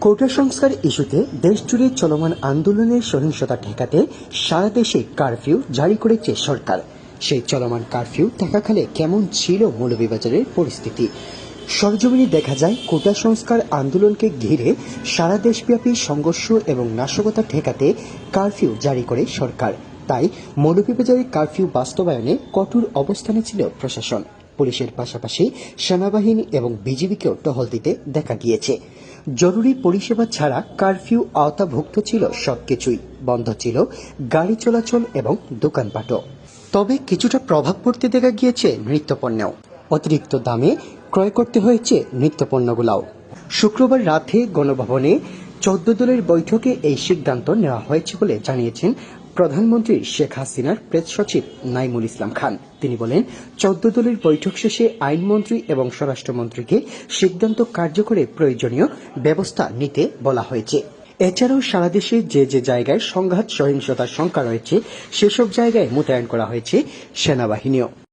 কোটা সংস্কার ইস্যুতে দেশজুড়ে চলমান আন্দোলনের সহিংসতা ঠেকাতে সারা দেশে কারফিউ জারি করেছে সরকার। সেই চলমান কারফিউ থাকাকালে কেমন ছিল মৌলভীবাজারের পরিস্থিতি? সরজমিনে দেখা যায় কোটা সংস্কার আন্দোলনকে ঘিরে সারা দেশব্যাপী সংঘর্ষ এবং নাশকতা ঠেকাতে কারফিউ জারি করে সরকার। তাই মৌলভীবাজারে কারফিউ বাস্তবায়নে কঠোর অবস্থানে ছিল প্রশাসন। পুলিশের পাশাপাশি সেনাবাহিনী এবং বিজিবিকেও টহল দিতে দেখা গিয়েছে। জরুরি পরিষেবা ছাড়া কারফিউ আওতাভুক্ত ছিল সবকিছুই। বন্ধ ছিল গাড়ি চলাচল এবং দোকানপাটও। তবে কিছুটা প্রভাব পড়তে দেখা গিয়েছে নৃত্যপণ্যেও। অতিরিক্ত দামে ক্রয় করতে হয়েছে নৃত্যপণ্যগুলাও। শুক্রবার রাতে গণভবনে চোদ্দ দলের বৈঠকে এই সিদ্ধান্ত নেওয়া হয়েছে বলে জানিয়েছেন প্রধানমন্ত্রী শেখ হাসিনার প্রেস সচিব নাইমুল ইসলাম খান। তিনি বলেন, চোদ্দ দলের বৈঠক শেষে আইনমন্ত্রী এবং স্বরাষ্ট্রমন্ত্রীকে সিদ্ধান্ত কার্যকরে প্রয়োজনীয় ব্যবস্থা নিতে বলা হয়েছে। এছাড়াও সারা দেশে যে যে জায়গায় সংঘাত, সহিংসতার শঙ্কা রয়েছে, সেসব জায়গায় মোতায়েন করা হয়েছে সেনাবাহিনীও।